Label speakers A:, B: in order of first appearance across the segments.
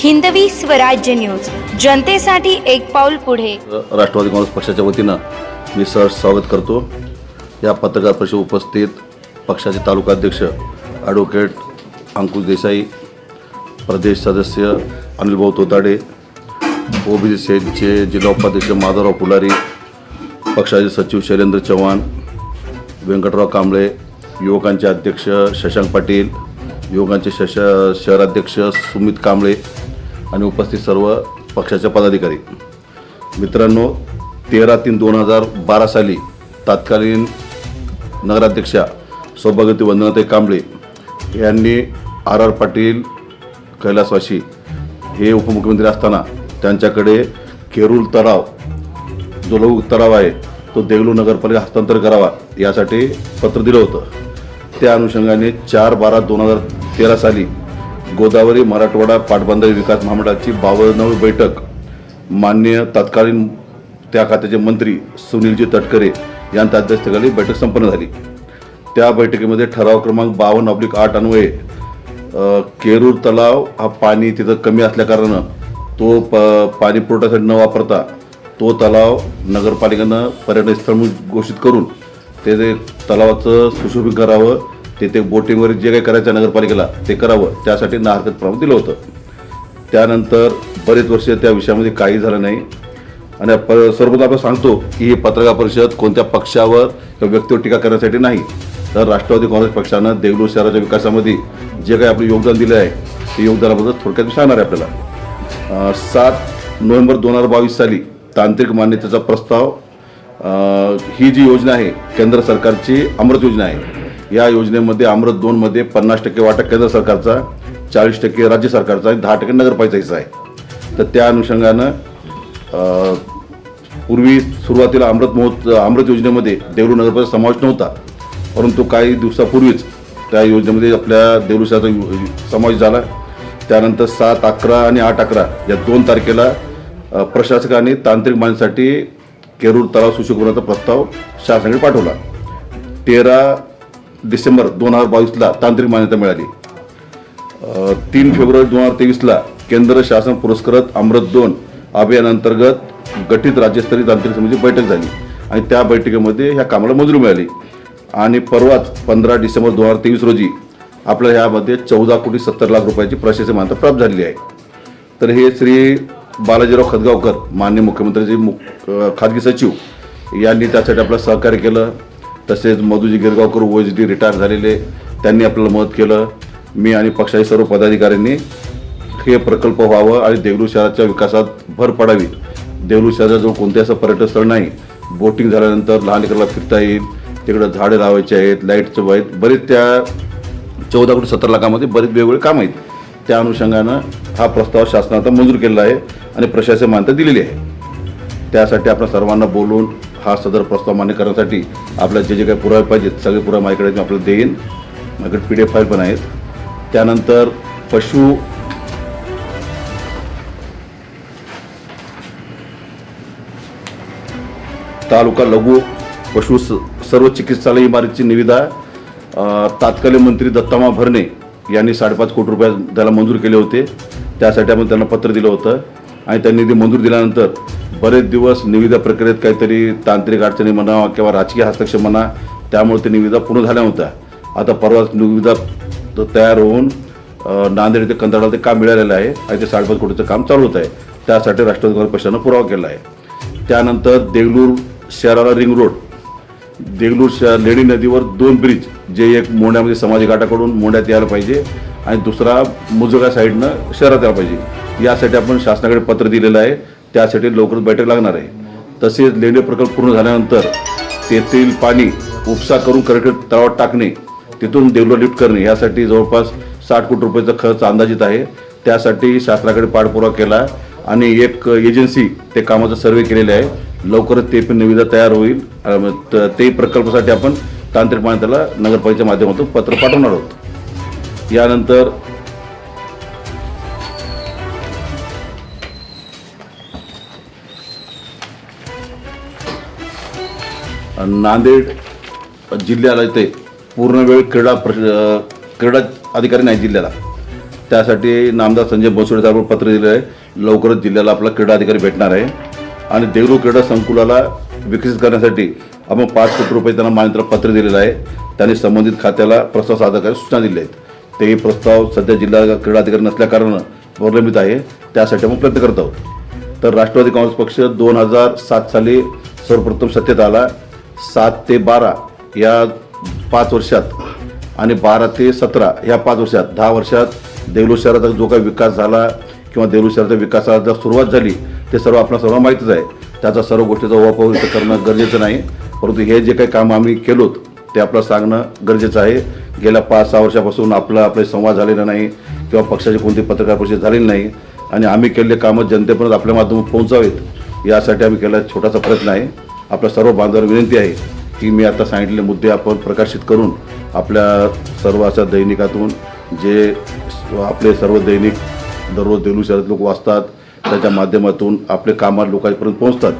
A: Hindavi Swarajya news. जनतेसाठी एक पाऊल पुढे.
B: राष्ट्रवादी काँग्रेस पक्षाच्या वतीनं मी सहर्ष स्वागत करतो. या पत्रकार परिषद उपस्थित पक्षाचे तालुकाध्यक्ष ॲडव्होकेट अंकुश देसाई प्रदेश सदस्य अनिलभाऊ तोताडे ओबीसी सेलचे जिल्हा उपाध्यक्ष माधवराव पुलारी पक्षाचे सचिव शैलेंद्र चव्हाण व्यंकटराव कांबळे युवकांचे अध्यक्ष शशांक पाटील युवकांचे शश शहराध्यक्ष सुमित कांबळे आणि उपस्थित सर्व पक्षाचे पदाधिकारी. मित्रांनो तेरा तीन दोन हजार बारा साली तत्कालीन नगराध्यक्षा सौभाग्यवती वंदनाताई कांबळे यांनी आर आर पाटील कैलासवाशी हे उपमुख्यमंत्री असताना त्यांच्याकडे केरूल तलाव जो लघु तलाव आहे तो देगलू नगरपालिका हस्तांतर करावा यासाठी पत्र दिलं होतं. त्या अनुषंगाने चार बारा दोन हजार तेरा साली गोदावरी मराठवाडा पाटबंधारे विकास महामंडळाची बावन्नावी बैठक. मान्य तत्कालीन त्या खात्याचे मंत्री सुनीलजी तटकरे यांच्या अध्यक्षतेखाली बैठक संपन्न झाली. त्या बैठकीमध्ये ठराव क्रमांक बावन्न ऑब्लिक आठ अन्वये केरूर तलाव हा पाणी तिथं कमी असल्याकारणानं तो प पाणी पुरवठ्यासाठी न वापरता तो तलाव नगरपालिकेनं पर्यटन स्थळ म्हणून घोषित करून ते तलावाचं सुशोभित करावं तेथे बोटिंगवर जे काही करायचं नगरपालिकेला ते करावं. त्यासाठी ना हरकत प्रमाण दिलं होतं. त्यानंतर बरेच वर्ष त्या विषयामध्ये काही झालं नाही. आणि प सर्वप्रथम आपण सांगतो की ही पत्रकार परिषद कोणत्या पक्षावर किंवा व्यक्तीवर टीका करण्यासाठी नाही. तर राष्ट्रवादी काँग्रेस पक्षानं देगलूर शहराच्या विकासामध्ये जे काही आपलं योगदान दिलं आहे ते योगदानाबद्दल थोडक्यात सांगणार आहे आपल्याला. सात नोव्हेंबर दोन हजार बावीस साली तांत्रिक मान्यतेचा प्रस्ताव ही जी योजना आहे केंद्र सरकारची अमृत योजना आहे या योजनेमध्ये अमृत दोनमध्ये पन्नास टक्के वाटा केंद्र सरकारचा चाळीस टक्के राज्य सरकारचा आणि दहा टक्के नगरपालिकेचा आहे. तर त्या अनुषंगानं पूर्वी सुरुवातीला अमृत महोत्सव अमृत योजनेमध्ये देवरू नगरपालिका समावेश नव्हता. परंतु काही दिवसापूर्वीच त्या योजनेमध्ये आपल्या देवरू शहराचा समावेश झाला. त्यानंतर सात अकरा आणि आठ अकरा या दोन तारखेला प्रशासकाने तांत्रिक मान्यतेसाठी केरूर तलाव सुशोभीकरणाचा प्रस्ताव शासनाकडे पाठवला. तेरा डिसेंबर दोन हजार बावीसला तांत्रिक मान्यता मिळाली. तीन फेब्रुवारी दोन हजार तेवीसला केंद्र शासन पुरस्कृत अमृत दोन अभियानांतर्गत गठीत राज्यस्तरीय तांत्रिक समिती बैठक झाली आणि त्या बैठकीमध्ये ह्या कामाला मंजुरी मिळाली. आणि परवाच पंधरा डिसेंबर दोन हजार तेवीस रोजी आपल्या ह्यामध्ये चौदा कोटी सत्तर लाख रुपयाची प्रशासकीय मान्यता प्राप्त झालेली आहे. तर हे श्री बालाजीराव खदगावकर मान्य मुख्यमंत्र्यांचे मुख खाजगी सचिव यांनी त्यासाठी आपलं सहकार्य केलं. तसेच Madhuji Girgaonkar O D retire झालेले त्यांनी आपल्याला मदत केलं. मी आणि पक्षाच्या सर्व पदाधिकाऱ्यांनी हे प्रकल्प व्हावं आणि देवरू शहराच्या विकासात भर पडावी. देवरू शहराजवळ कोणते असं पर्यटन स्थळ नाही. बोटिंग झाल्यानंतर लहान लेकराला फिरता येईल. तिकडं झाडे लावायचे आहेत लाइट आहेत. बरेच त्या चौदा कोटी सत्तर लाखामध्ये बरेच वेगवेगळे कामं आहेत. त्या अनुषंगानं हा प्रस्ताव शासनाचा मंजूर केलेला आहे आणि प्रशासन मान्यता दिलेली आहे. त्यासाठी आपण सर्वांना बोलून हा सदर प्रस्ताव मान्य करण्यासाठी आपल्या जे जे काही पुरावे पाहिजेत सगळे पुरावे माझ्याकडे मी आपल्याला देईन. माझ्याकडे पी डी एफ फाईल पण आहेत. त्यानंतर पशु तालुका लघु पशु सर्व चिकित्सालय इमारतीची निविदा तात्कालीन मंत्री दत्तामा भरणे यांनी साडेपाच कोटी रुपये त्याला मंजूर केले होते. त्यासाठी आपण त्यांना पत्र दिलं होतं. आणि त्यांनी ते मंजूर दिल्यानंतर बरेच दिवस निविदा प्रक्रियेत काहीतरी तांत्रिक अडचणी म्हणा किंवा राजकीय हस्तक्षेप म्हणा त्यामुळे ते निविदा पूर्ण झाल्या होत्या आता परवाच निविदा तयार होऊन नांदेड ते कंत्राटाला ते काम मिळालेलं आहे आणि ते साडेपाच कोटीचं काम चालू होत आहे. त्यासाठी राष्ट्रवादी काँग्रेस पक्षानं पुरावा केला आहे. त्यानंतर देगलूर शहराला रिंग रोड देगलूर शहर लेणी नदीवर दोन ब्रिज जे एक मोंड्यामध्ये समाजी घाटाकडून मोंड्यात यायला पाहिजे आणि दुसरा मुजगा साईडनं शहरात यायला पाहिजे. यासाठी आपण शासनाकडे पत्र दिलेलं आहे. त्यासाठी लवकरच बैठक लागणार आहे. तसेच लेणी प्रकल्प पूर्ण झाल्यानंतर तेथील पाणी उपसा करून करेक्ट तळावर टाकणे तिथून देवला लिफ्ट करणे यासाठी जवळपास साठ कोटी रुपयाचा खर्च अंदाजित आहे. त्यासाठी शासनाकडे पाठपुरावा केला आणि एक एजन्सी ते कामाचा सर्वे केलेले आहे. लवकरच ते पण निविदा तयार होईल. त- ते प्रकल्पासाठी आपण तांत्रिकपणे त्याला नगरपालिकेच्या माध्यमातून पत्र पाठवणार आहोत. यानंतर नांदेड जिल्ह्याला इथे पूर्णवेळ क्रीडा प्रश क्रीडा अधिकारी नाही जिल्ह्याला. त्यासाठी नामदार संजय बनसोडे साहेब पत्र दिलं आहे. लवकरच जिल्ह्याला आपला क्रीडा अधिकारी भेटणार आहे. आणि देगलूर क्रीडा संकुलाला विकसित करण्यासाठी आपण पाच कोटी रुपये त्यांना मान्यता पत्र दिलेलं आहे. त्यांनी संबंधित खात्याला प्रस्ताव सादर करायला सूचना दिल्या आहेत. तेही प्रस्ताव सध्या जिल्हा क्रीडा अधिकारी नसल्याकारणानं प्रलंबित आहे. त्यासाठी आपण प्रयत्न करत आहोत. तर राष्ट्रवादी काँग्रेस पक्ष दोन हजार सात साली सर्वप्रथम सत्तेत आला. सात ते बारा या पाच वर्षात आणि बारा ते सतरा या पाच वर्षात दहा वर्षात देगलूर शहराचा जो काही विकास झाला किंवा देगलूर शहराच्या विकासाला जर सुरुवात झाली ते सर्व आपल्या सर्व माहितीच आहे. त्याचा सर्व गोष्टीचा वापर करणं गरजेचं नाही. परंतु हे जे काही काम आम्ही केलोत ते आपलं सांगणं गरजेचं आहे. गेल्या पाच सहा वर्षापासून आपला आपले संवाद झालेला नाही किंवा पक्षाची कोणती पत्रकार परिषद झालेली नाही. आणि आम्ही केलेले कामं जनतेपर्यंत आपल्या माध्यमातून पोहोचावेत यासाठी आम्ही केलेला छोटासा प्रयत्न आहे. आपल्या सर्व बांधवांना विनंती आहे की मी आता सांगितलेले मुद्दे आपण प्रकाशित करून आपल्या सर्व अशा दैनिकातून जे आपले सर्व दैनिक दररोज देलू शहरात लोक वाचतात त्याच्या माध्यमातून आपले कामं लोकांपर्यंत पोहोचतात.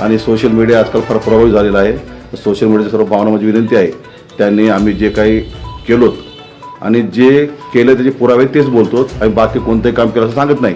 B: आणि सोशल मीडिया आजकाल फार प्रभावी झालेला आहे. सोशल मीडियाच्या सर्व भावना माझी विनंती आहे. त्यांनी आम्ही जे काही केलोत आणि जे केलं त्याचे पुरावे तेच बोलतो आणि बाकी कोणतंही काम केलं असं सांगत नाही.